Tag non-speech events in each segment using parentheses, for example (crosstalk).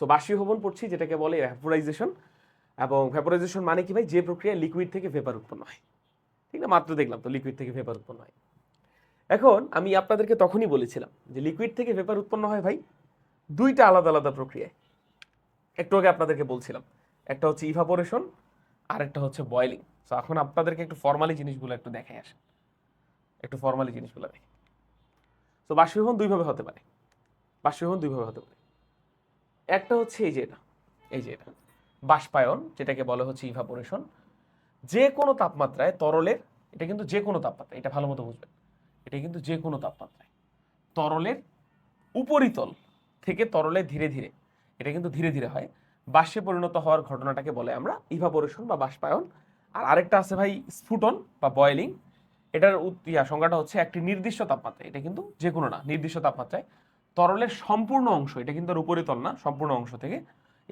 So বাষ্পীভবন পড়ছি, যেটাকে বলে ভ্যাপোরাইজেশন এবং ভ্যাপোরাইজেশন মানে কি ভাই? যে প্রক্রিয়া লিকুইড থেকে ভেপার উৎপন্ন হয়। ঠিক না? মাত্র দেখলাম তো লিকুইড থেকে ভেপার উৎপন্ন হয়। এখন আমি আপনাদেরকে তখনই বলেছিলাম যে লিকুইড থেকে ভেপার উৎপন্ন হয় ভাই দুইটা আলাদা আলাদা প্রক্রিয়ায়। একটু আগে আপনাদেরকে বলছিলাম, একটা হচ্ছে ইভাপোরেশন আর একটা হচ্ছে বয়েলিং সো এখন আপনাদেরকে একটু ফর্মালি জিনিসগুলো একটু দেখাই আসেন। একটু ফর্মালি জিনিসগুলো দেখি। তো বাষ্পীভবন দুইভাবে হতে পারে। বাষ্পীভবন দুইভাবে হতে পারে। একটা হচ্ছে এই যে এটা, এই যে এটা, বাষ্পায়ন, যেটাকে বলা হচ্ছে ইভাপোরেশন যে কোনো তাপমাত্রায় তরলের, এটা কিন্তু যে কোনো তাপমাত্রা এটা ভালো মতো বুঝবেন, এটা কিন্তু যে কোনো তাপমাত্রায়, তরলের উপরিতল থেকে তরলে ধীরে ধীরে, এটা কিন্তু ধীরে ধীরে হয়, বাষ্পে পরিণত হওয়ার ঘটনাটাকে বলে আমরা ইভাপোরেশন বা বাষ্পায়ন। আর আরেকটা আছে ভাই, স্ফুটন বা বয়েলিং এটার সংজ্ঞাটা হচ্ছে একটি নির্দিষ্ট তাপমাত্রা এটা কিন্তু যে কোনো না, নির্দিষ্ট তাপমাত্রায় তরলের সম্পূর্ণ অংশ, এটা কিন্তু আর উপরিতল না, সম্পূর্ণ অংশ থেকে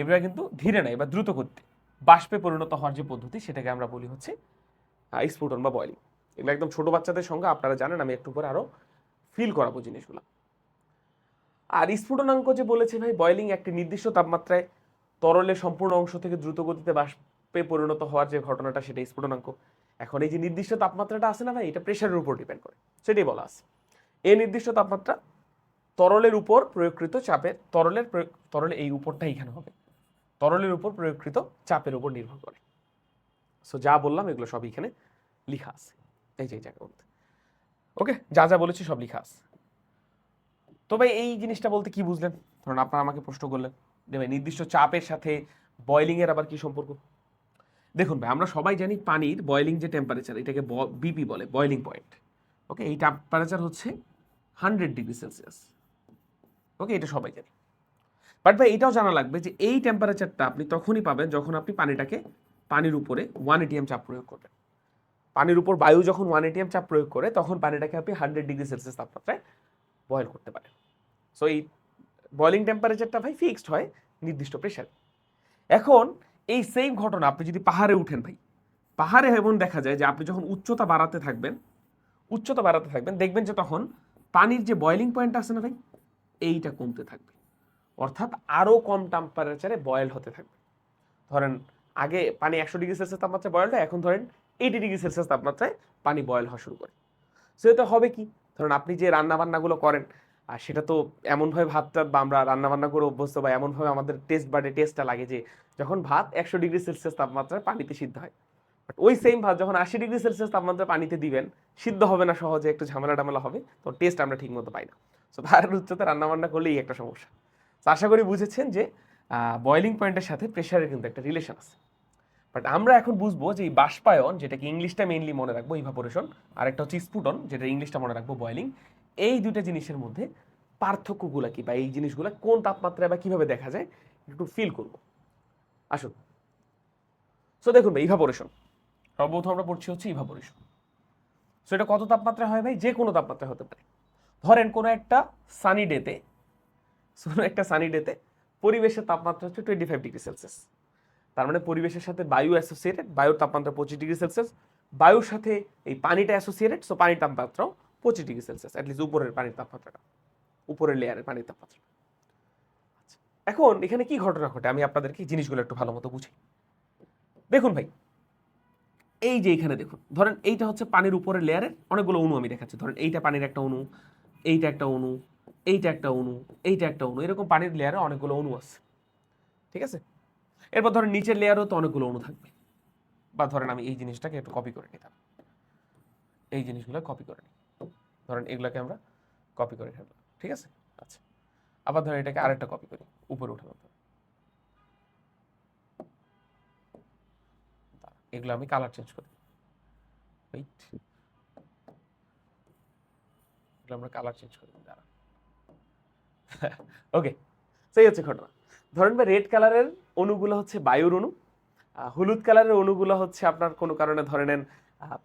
এবার কিন্তু ধীরে নেয় বা দ্রুত গতিতে বাষ্পে পরিণত হওয়ার যে পদ্ধতি, সেটাকে আমরা বলি হচ্ছে স্ফুটন বা বয়েলিং এগুলো একদম ছোট বাচ্চাদের সঙ্গে আপনারা জানেন, আমি একটু পরে আরও ফিল করাবো জিনিসগুলো। আর স্ফুটনাঙ্ক যে বলেছে ভাই বয়েলিং একটি নির্দিষ্ট তাপমাত্রায় তরলের সম্পূর্ণ অংশ থেকে দ্রুত গতিতে বাষ্পে পরিণত হওয়ার যে ঘটনাটা, সেটা স্ফুটনাঙ্ক। এখন এই যে নির্দিষ্ট তাপমাত্রাটা আছে না ভাই, এটা প্রেশারের উপর ডিপেন্ড করে। সেটাই বলা আছে। এই নির্দিষ্ট তাপমাত্রা তরলের উপর প্রয়োগকৃত চাপের, তরলের প্রয়োগ, তরলে এই উপরটা এখানে হবে। তরলের উপর প্রয়োগকৃত চাপের উপর নির্ভর করে। সো যা বললাম, এগুলো সব এখানে লেখা আছে। এই যে জায়গার মধ্যে। ওকে যা যা বলেছি সব লেখা আছে। তো ভাই, এই জিনিসটা বলতে কি বুঝলেন? ধরুন আপনারা আমাকে প্রশ্ন করলেন যে ভাই, নির্দিষ্ট চাপের সাথে বয়েলিং এর আবার কি সম্পর্ক? দেখুন ভাই, আমরা সবাই জানি পানির বয়েলিং যে টেম্পারেচার এটাকে বিপি বলে বয়লিং পয়েন্ট ওকে এই টেম্পারেচার হচ্ছে হান্ড্রেড ডিগ্রি সেলসিয়াস ওকে এটা সবাই জানি বাট ভাই, এটাও জানা লাগবে যে এই টেম্পারেচারটা আপনি তখনই পাবেন যখন আপনি পানিটাকে পানির উপরে ওয়ান এটিএম চাপ প্রয়োগ করবেন। পানির উপর বায়ু যখন ওয়ান এটিএম চাপ প্রয়োগ করে, তখন পানিটাকে আপনি হান্ড্রেড ডিগ্রি সেলসিয়াস তাপমাত্রায় বয়েল করতে পারেন। সো এই বয়েলিং টেম্পারেচারটা ভাই ফিক্সড হয় নির্দিষ্ট প্রেশার এখন এই সেম ঘটনা আপনি যদি পাহাড়ে উঠেন ভাই, পাহাড়ে এমন দেখা যায় যে আপনি যখন উচ্চতা বাড়াতে থাকবেন, উচ্চতা বাড়াতে থাকবেন, দেখবেন যে তখন পানির যে বয়েলিং পয়েন্ট আছে না ভাই এইটা কমতে থাকবে। অর্থাৎ আরও কম টেম্পারেচারে বয়েল হতে থাকবে। ধরেন, আগে পানি একশো ডিগ্রি সেলসিয়াস তাপমাত্রায় বয়েল হয়, এখন ধরেন এইটি ডিগ্রি সেলসিয়াস তাপমাত্রায় পানি বয়েল হওয়া শুরু করে। সেটা হবে কি? ধরুন, আপনি যে রান্নাবান্নাগুলো করেন, আর সেটা তো এমনভাবে ভাতটা বা আমরা রান্নাবান্না করে অভ্যস্ত বা এমনভাবে আমাদের টেস্ট বাডে টেস্টটা লাগে যে, যখন ভাত একশো ডিগ্রি সেলসিয়াস তাপমাত্রায় পানিতে সিদ্ধ হয়। বাট ওই সেম ভাত যখন আশি ডিগ্রি সেলসিয়াস তাপমাত্রায় পানিতে দিবেন, সিদ্ধ হবে না সহজে, একটু ঝামেলা টামেলা হবে তো টেস্ট আমরা ঠিক মতো পাই না। সো তার উচ্চতে রান্না বান্না করলেই একটা সমস্যা। তো আশা করি বুঝেছেন যে বয়েলিং পয়েন্টের সাথে প্রেশারের কিন্তু একটা রিলেশন আছে। বাট আমরা এখন বুঝব যে এই বাষ্পায়ন, যেটাকে ইংলিশটা মেইনলি মনে রাখব ইভাপোরেশন আর একটা হচ্ছে স্ফুটন, যেটা ইংলিশটা মনে রাখব বয়েলিং এই দুইটা জিনিসের মধ্যে পার্থক্যগুলো কি বা এই জিনিসগুলো কোন তাপমাত্রায় বা কীভাবে দেখা যায়, একটু ফিল করব। আসুন। সো দেখুন ভাই ইভাপোরেশন সর্বপ্রথম আমরা পড়ছি হচ্ছে ইভাপোরেশন সো এটা কত তাপমাত্রা হয় ভাই? যে কোনো তাপমাত্রা হতে পারে। ধরেন কোনো একটা সানি ডেতে কোনো একটা সানি ডেতে পরিবেশের তাপমাত্রা হচ্ছে টোয়েন্টি ফাইভ ডিগ্রি সেলসিয়াস তার মানে পরিবেশের সাথে বায়ু অ্যাসোসিয়েটেড বায়ুর তাপমাত্রা পঁচিশ ডিগ্রি সেলসিয়াস বায়ুর সাথে এই পানিটা অ্যাসোসিয়েটেড সো পানির তাপমাত্রাও পঁচিশ ডিগ্রি সেলসিয়াস অ্যাটলিস্ট উপরের পানির তাপমাত্রাটা উপরের লেয়ারের পানির তাপমাত্রা আচ্ছা, এখন এখানে কি ঘটনা ঘটে? আমি আপনাদেরকে জিনিসগুলো একটু ভালো মতো বুঝি দেখুন ভাই এই যে এখানে দেখুন ধরেন এইটা হচ্ছে পানির উপরের লেয়ারের অনেকগুলো অণু আমি দেখাচ্ছি। ধরেন এইটা পানির একটা অণু এইটা একটা অণু, এইটা একটা অণু, এইটা একটা অণু, এরকম পানির লেয়ারে অনেকগুলো অণু আছে। ঠিক আছে? এরপর ধরেন নিচের লেয়ারেও তো অনেকগুলো অণু থাকবে। বা ধরেন আমি এই জিনিসটাকে একটু কপি করে নিতাম। এই জিনিসগুলো কপি করে নিই। ধরেন এগুলোকে আমরা কপি করে ফেললাম ঠিক আছে? আচ্ছা। আবার ধরেন এটাকে আরেকটা কপি করি, উপরে উঠালাম। এগুলো আমি কালার চেঞ্জ করি ওয়েট এগুলো আমরা কালার চেঞ্জ করি দাঁড়া ওকে সেই হচ্ছে ঘটনা। ধরেন ভাই রেড কালারের অণুগুলো হচ্ছে বায়ুর অণু হলুদ কালারের অণুগুলো হচ্ছে আপনার কোনো কারণে ধরে নেন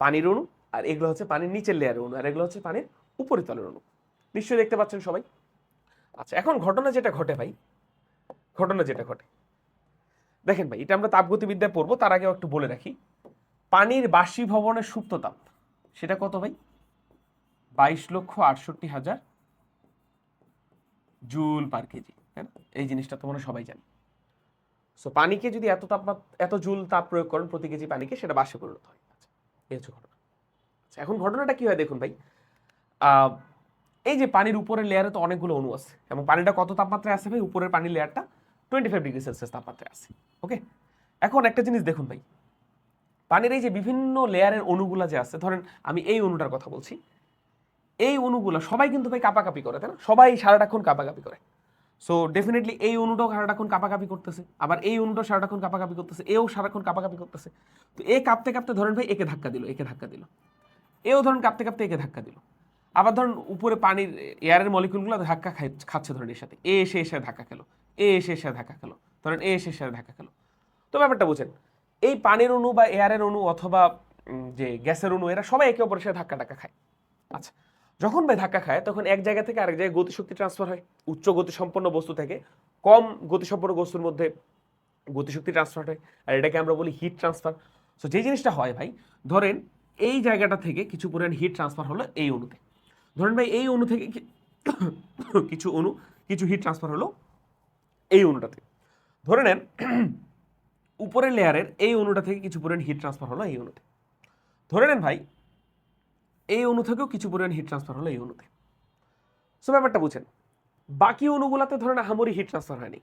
পানির অণু, আর এগুলো হচ্ছে পানির নিচের লেয়ারের অণু, আর এগুলো হচ্ছে পানির উপরিতলের অণু। নিশ্চয়ই দেখতে পাচ্ছেন সবাই? আচ্ছা এখন ঘটনা যেটা ঘটে ভাই, ঘটনা যেটা ঘটে। দেখেন ভাই, এটা আমরা তাপগতিবিদ্যায় পড়ব, তার আগেও একটু বলে রাখি। পানির বাষ্পীভবনের সুপ্ত তাপ, সেটা কত ভাই? বাইশ লক্ষ আটষট্টি হাজার জুল পার কেজি হ্যাঁ এই জিনিসটা তো মনে সবাই জানে। সো পানিকে যদি এত তাপমাত্রা এত জুল তাপ প্রয়োগ করেন প্রতি কেজি পানিকে, সেটা বাষ্পে পরিণত হয়। আচ্ছা এই হচ্ছে ঘটনা। আচ্ছা এখন ঘটনাটা কি হয় দেখুন ভাই? এই যে পানির উপরের লেয়ারে তো অনেকগুলো অণু আছে, এবং পানিটা কত তাপমাত্রায় আছে ভাই? উপরের পানির লেয়ারটা টোয়েন্টি ফাইভ ডিগ্রি সেলসিয়াস তাপমাত্রায় আছে ওকে এখন একটা জিনিস দেখুন ভাই। পানির এই যে বিভিন্ন লেয়ারের অণুগুলা যে আছে, ধরেন আমি এই অণুটার কথা বলছি এই অণুগুলো সবাই কিন্তু ভাই কাপাকাপি করে, তাই না? সবাই সারাটাক্ষণ কাপাকাপি করে। সো ডেফিনেটলি এই অণুটাও সারাটাক্ষণ কাপাকাপি করতেছে, আবার এই অণুটাও সারাটাক্ষণ কাপাকাপি করতেছে, এও সারাক্ষণ কাপাকাপি করতেছে। তো এ কাঁপতে কাঁপতে ধরেন ভাই একে ধাক্কা দিল, একে ধাক্কা দিল। এও ধরেন কাঁপতে কাঁপতে একে ধাক্কা দিল। আবার ধরুন উপরে পানির এয়ারের মলিকুলগুলো ধাক্কা খাচ্ছে ধরেন এর সাথে। এ এসে এসে ধাক্কা খেলো, এ এসে এসে ধাক্কা খেলো, ধরেন এ এসে এসে ধাক্কা খেলো। তো ব্যাপারটা বুঝেন, এই পানির অণু বা এয়ারের অণু অথবা যে গ্যাসের অণু, এরা সবাই একে অপরের সাথে ধাক্কা টাক্কা খায়। আচ্ছা যখন ভাই ধাক্কা খায়, তখন এক জায়গা থেকে আরেক জায়গায় গতিশক্তি ট্রান্সফার হয়। উচ্চ গতিসম্পন্ন বস্তু থেকে কম গতিসম্পন্ন বস্তুর মধ্যে গতিশক্তি ট্রান্সফার হয়, আর এটাকে আমরা বলি হিট ট্রান্সফার সো যে জিনিসটা হয় ভাই, ধরেন এই জায়গাটা থেকে কিছু পরিমাণ হিট ট্রান্সফার হলো এই অণুতে। ধরেন ভাই এই অণু থেকে কিছু অণু, কিছু হিট ট্রান্সফার হলো এই অণুটাতে। ধরে নেন, উপরের লেয়ারের এই অণুটা থেকে কিছু পরিমাণ হিট ট্রান্সফার হলো এই অণুতে। ধরে নেন ভাই এই অণু থেকেও কিছু পরিমাণ হিট ট্রান্সফার হলো এই অণুতে। সো ব্যাপারটা বুঝেন, বাকি অণুগুলাতে ধরেন আহামরি হিট ট্রান্সফার হয়নি,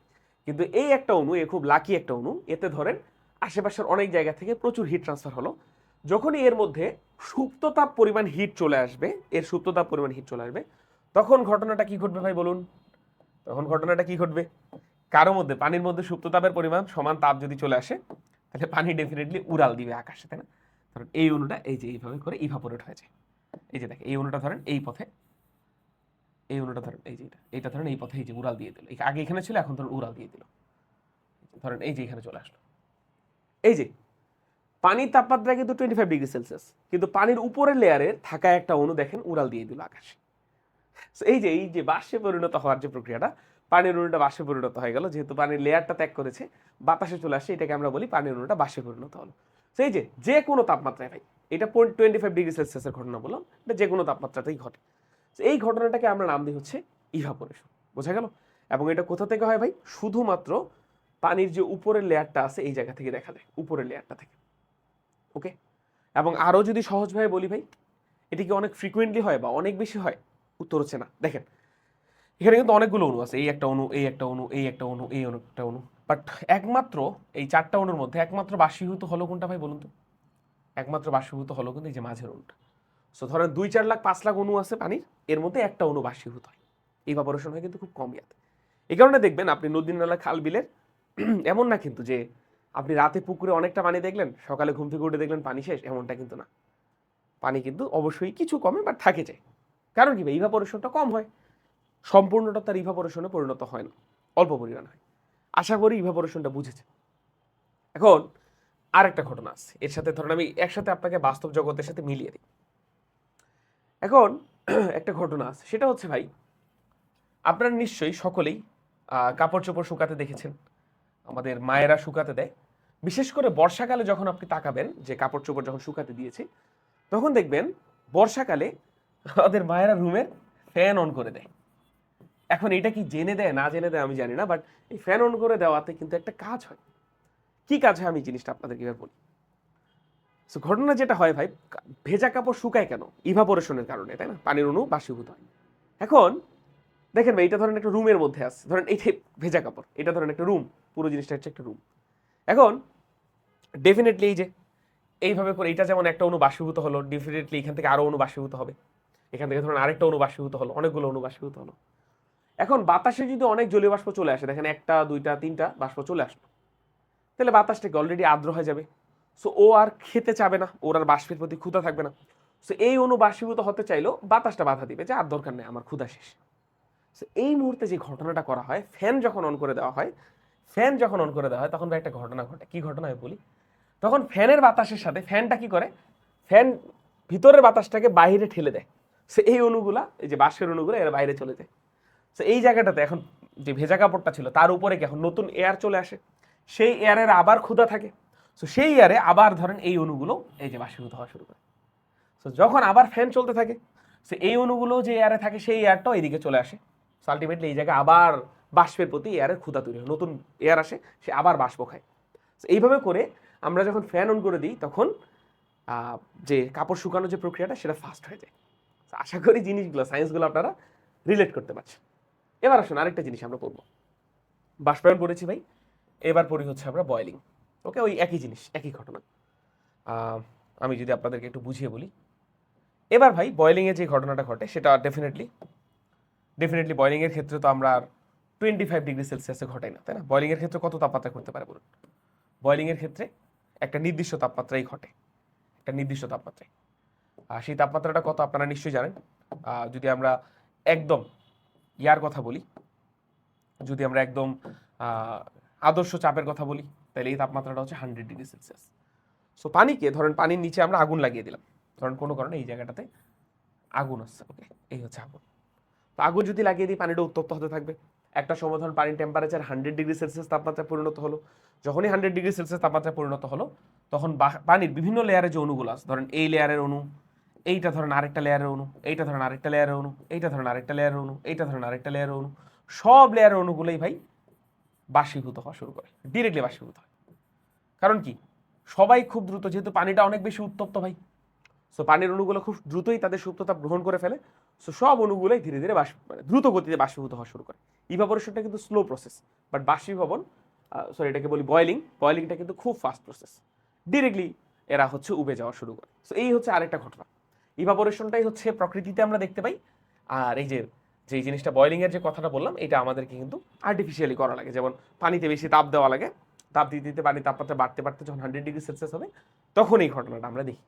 কিন্তু এই একটা অণু, এ খুব লাকি একটা অণু, এতে ধরেন আশেপাশের অনেক জায়গা থেকে প্রচুর হিট ট্রান্সফার হলো। যখনই এর মধ্যে সুপ্ততাপ পরিমাণ হিট চলে আসবে, এর সুপ্ততাপ পরিমাণ হিট চলে আসবে, তখন ঘটনাটা কি ঘটবে ভাই বলুন? তখন ঘটনাটা কি ঘটবে? কারও মধ্যে, পানির মধ্যে সুপ্ততাপের পরিমাণ সমান তাপ যদি চলে আসে, তাহলে পানি ডেফিনেটলি উড়াল দিবে আকাশে, তাই না? কারণ এই অণুটা এই যে এইভাবে করে ইভাপোরেট হয়ে যায় এই যে দেখেন, এই অণুটা ধরেন এই পথে, এই অণুটা ধরেন, এই যে এটা এইটা ধরেন এই পথে এই যে উড়াল দিয়ে দিল। আগে এখানে ছিল, এখন ধরেন উড়াল দিয়ে দিল। ধরেন এই যে এখানে চলে আসলো। এই যে, পানির তাপমাত্রা কিন্তু টোয়েন্টি ফাইভ ডিগ্রি সেলসিয়াস কিন্তু পানির উপরের লেয়ারে থাকা একটা অণু দেখেন উড়াল দিয়ে দিল আকাশে। এই যে এই যে বাষ্পে পরিণত হওয়ার যে প্রক্রিয়াটা, পানির অণুটা বাষ্পে পরিণত হয়ে গেল, যেহেতু পানির লেয়ারটা ত্যাগ করেছে, বাতাসে চলে আসে এটাকে আমরা বলি পানির অণুটা বাষ্পে পরিণত হলো। এই যে যে কোনো তাপমাত্রায় ভাই এটা পয়েন্ট টোয়েন্টি ফাইভ ডিগ্রি সেলসিয়াসের ঘটনা বললাম, এটা যে কোনো তাপমাত্রাতেই ঘটে। So, এই ঘটনাটাকে আমরা নাম দিই হচ্ছে ইভাপোরেশন বোঝা গেল? এবং এটা কোথা থেকে হয় ভাই? শুধুমাত্র পানির যে উপরের লেয়ারটা আছে, এই জায়গা থেকে দেখা যায়, উপরের লেয়ারটা থেকে। ওকে এবং আরও যদি সহজভাবে বলি ভাই, এটি কি অনেক ফ্রিকুয়েন্টলি হয় বা অনেক বেশি হয়? উত্তর হচ্ছে না। দেখেন, এখানে কিন্তু অনেকগুলো অণু আছে, এই একটা অণু, এই একটা অণু, এই একটা অণু, এই অণু একটা অণু। বাট একমাত্র, এই চারটা অণুর মধ্যে একমাত্র বাষ্পীভূত হলো কোনটা ভাই বলুন তো? একমাত্র বাষ্পীভূত হলো কিন্তু এই যে মাঝের অণুটা সো ধরেন দুই চার লাখ পাঁচ লাখ অণু আছে পানির, এর মধ্যে একটা অণু বাষ্পীভূত হয়। এই ভাপরেশন হয় কিন্তু খুব কম ইয়াতে। এই কারণে দেখবেন আপনি নদী নালা, খাল, বিলের (clears throat) এমন না কিন্তু যে আপনি রাতে পুকুরে অনেকটা পানি দেখলেন, সকালে ঘুম থেকে উঠে দেখলেন পানি শেষ, এমনটা কিন্তু না। পানি কিন্তু অবশ্যই কিছু কমে বাট থাকে যায়। কারণ কি ইভাপোরেশনটা কম হয়। সম্পূর্ণটা তার ইভাপোরেশনে পরিণত হয় না। অল্প পরিমাণ হয়। আশা করি ইভাপোরেশনটা বুঝেছে এখন আরেকটা ঘটনা আছে। এর সাথে ধরেন আমি একসাথে আপনাকে বাস্তব জগতের সাথে মিলিয়ে দিই। এখন (clears throat) একটা ঘটনা আছে। সেটা হচ্ছে ভাই, আপনারা নিশ্চয়ই সকলেই কাপড় চোপড় শুকাতে দেখেছেন। আমাদের মায়েরা শুকাতে দেয়। বিশেষ করে বর্ষাকালে যখন আপনি তাকাবেন, যে কাপড় চোপড় যখন শুকাতে দিয়েছে, তখন দেখবেন বর্ষাকালে আমাদের মায়েরা রুমের ফ্যান অন করে দেয়। এখন এটা কি জেনে দেয়, না জেনে দেয় আমি জানি না, বাট এই ফ্যান অন করে দেওয়াতে কিন্তু একটা কাজ হয়। কি কাজ হয় আমি জিনিসটা আপনাদেরকে এবার বলি? So, ঘটনা যেটা হয় ভাই ভেজা কাপড় শুকায় কেন? ইভাপোরেশনের কারণে তাই না? পানির অণু বাষ্পীভূত হয়। এখন দেখেন ভাই এটা ধরেন একটা রুমের মধ্যে আছে। ধরেন এই ভেজা কাপড় এটা ধরেন একটা রুম পুরো জিনিসটা হচ্ছে একটা রুম এখন ডেফিনেটলি এই যে এইভাবে করে এটা যেমন একটা অণু বাষ্পীভূত হলো ডেফিনেটলি এখান থেকে আরও অণু বাষ্পীভূত হবে। এখান থেকে ধরুন আরেকটা অণু বাষ্পীভূত হলো অনেকগুলো অণু বাষ্পীভূত হলো। এখন বাতাসে যদি অনেক জলীয় বাষ্প চলে আসে দেখেন একটা দুইটা তিনটা বাষ্প চলে আসলো। তাহলে বাতাসটাকে অলরেডি আর্দ্র হয়ে যাবে। সো ও আর খেতে চাবে না, ওর আর বাষ্পের প্রতি ক্ষুধা থাকবে না। সো এই অণু বাষ্পীভূত হতে চাইলেও বাতাসটা বাধা দিবে যে, আর দরকার নেই, আমার ক্ষুধা শেষ। সো এই মুহূর্তে যে ঘটনাটা করা হয় ফ্যান যখন অন করে দেওয়া হয় ফ্যান যখন অন করে দেওয়া হয়, তখন একটা ঘটনা ঘটে। কি ঘটনা হয় বলি? তখন ফ্যানের বাতাসের সাথে, ফ্যানটা কি করে? ফ্যান ভিতরের বাতাসটাকে বাইরে ঠেলে দেয়। সে এই অণুগুলা এই যে বাষ্পের অণুগুলো এরা বাইরে চলে যায়। সো এই জায়গাটাতে এখন যে ভেজা কাপড়টা ছিল, তার উপরে কি এখন নতুন এয়ার চলে আসে? সেই এয়ারের আবার ক্ষুধা থাকে। সো সেই এয়ারে আবার ধরেন এই অণুগুলো এই যে বাষ্পীভূত হওয়া শুরু করে। সো যখন আবার ফ্যান চলতে থাকে সো এই অণুগুলো যে এয়ারে থাকে সেই এয়ারটাও এদিকে চলে আসে। সো আলটিমেটলি এই জায়গায় আবার বাষ্পের প্রতি এয়ারের ক্ষুধা তৈরি হয়। নতুন এয়ার আসে, সে আবার বাষ্প খায়। So, এইভাবে করে আমরা যখন ফ্যান অন করে দিই, তখন যে কাপড় শুকানোর যে প্রক্রিয়াটা, সেটা ফাস্ট হয়ে যায়। আশা করি জিনিসগুলো সায়েন্সগুলো আপনারা রিলেট করতে পারছেন। এবার আসুন, আরেকটা জিনিস আমরা পড়ব বাষ্পায়ন পড়েছি ভাই। এবার পড়ি হচ্ছে আমরা বয়েলিং ওকে ওই একই জিনিস, একই ঘটনা। আমি যদি আপনাদেরকে একটু বুঝিয়ে বলি। এবার ভাই বয়েলিংয়ে যে ঘটনাটা ঘটে, সেটা ডেফিনেটলি ডেফিনেটলি বয়েলিংয়ের ক্ষেত্রে তো আমরা আর টোয়েন্টি ফাইভ ডিগ্রি সেলসিয়াসে ঘটাই না, তাই না? বয়েলিংয়ের ক্ষেত্রে কত তাপমাত্রা করতে পারে বলুন? বয়েলিংয়ের ক্ষেত্রে একটা নির্দিষ্ট তাপমাত্রাই ঘটে, একটা নির্দিষ্ট তাপমাত্রায়। আর সেই তাপমাত্রাটা কত আপনারা নিশ্চয়ই জানেন। যদি আমরা একদম ইয়ার কথা বলি, যদি আমরা একদম আদর্শ চাপের কথা বলি, তাহলে এই তাপমাত্রাটা হচ্ছে হান্ড্রেড ডিগ্রি সেলসিয়াস সো পানিকে, ধরেন পানির নিচে আমরা আগুন লাগিয়ে দিলাম। ধরেন কোনো কারণে এই জায়গাটাতে আগুন আসছে ওকে এই হচ্ছে আগুন। তো আগুন যদি লাগিয়ে দিই, পানিটা উত্তপ্ত হতে থাকবে। একটা সময় ধরুন পানির টেম্পারেচার হান্ড্রেড ডিগ্রি সেলসিয়াস তাপমাত্রায় পরিণত হলো। যখনই হান্ড্রেড ডিগ্রি সেলসিয়াস তাপমাত্রায় পরিণত হলো, তখন পানির বিভিন্ন লেয়ারে যে অণুগুলো আছে, ধরেন এই লেয়ারের অণু, এইটা ধরেন আরেকটা লেয়ারের অণু, এইটা ধরেন আরেকটা লেয়ারের অণু, এইটা ধরেন আরেকটা লেয়ারের অণু, এইটা ধরেন আরেকটা লেয়ারের অণু, সব লেয়ারের অণুগুলোই ভাই বাষ্পীভূত হওয়া শুরু করে ডিরেক্টলি বাষ্পীভূত হয়। কারণ কি? সবাই খুব দ্রুত, যেহেতু পানিটা অনেক বেশি উত্তপ্ত ভাই সো পানির অণুগুলো খুব দ্রুতই তাদের সুপ্ততা গ্রহণ করে ফেলে সো সব অণুগুলোই ধীরে ধীরে বাষ্প মানে দ্রুত গতিতে বাষ্পীভূত হওয়া শুরু করে। ইভাপোরেশনটা কিন্তু স্লো প্রসেস বাট বাষ্পীভবন সরি এটাকে বলি বয়েলিং বয়েলিংটা কিন্তু খুব ফাস্ট প্রসেস ডিরেক্টলি এরা হচ্ছে উবে যাওয়া শুরু করে। সো এই হচ্ছে আরেকটা ঘটনা। ইভাপোরেশনটাই হচ্ছে প্রকৃতিতে আমরা দেখতে পাই, আর এই যে যে এই জিনিসটা বয়লিংয়ের যে কথাটা বললাম, এটা আমাদেরকে কিন্তু আর্টিফিশিয়ালি করা লাগে। যেমন পানিতে বেশি তাপ দেওয়া লাগে। তাপ দিতে দিতে পানি তাপমাত্রা বাড়তে বাড়তে যখন হান্ড্রেড ডিগ্রি সেলসিয়াস হবে, তখন এই ঘটনাটা আমরা দেখি।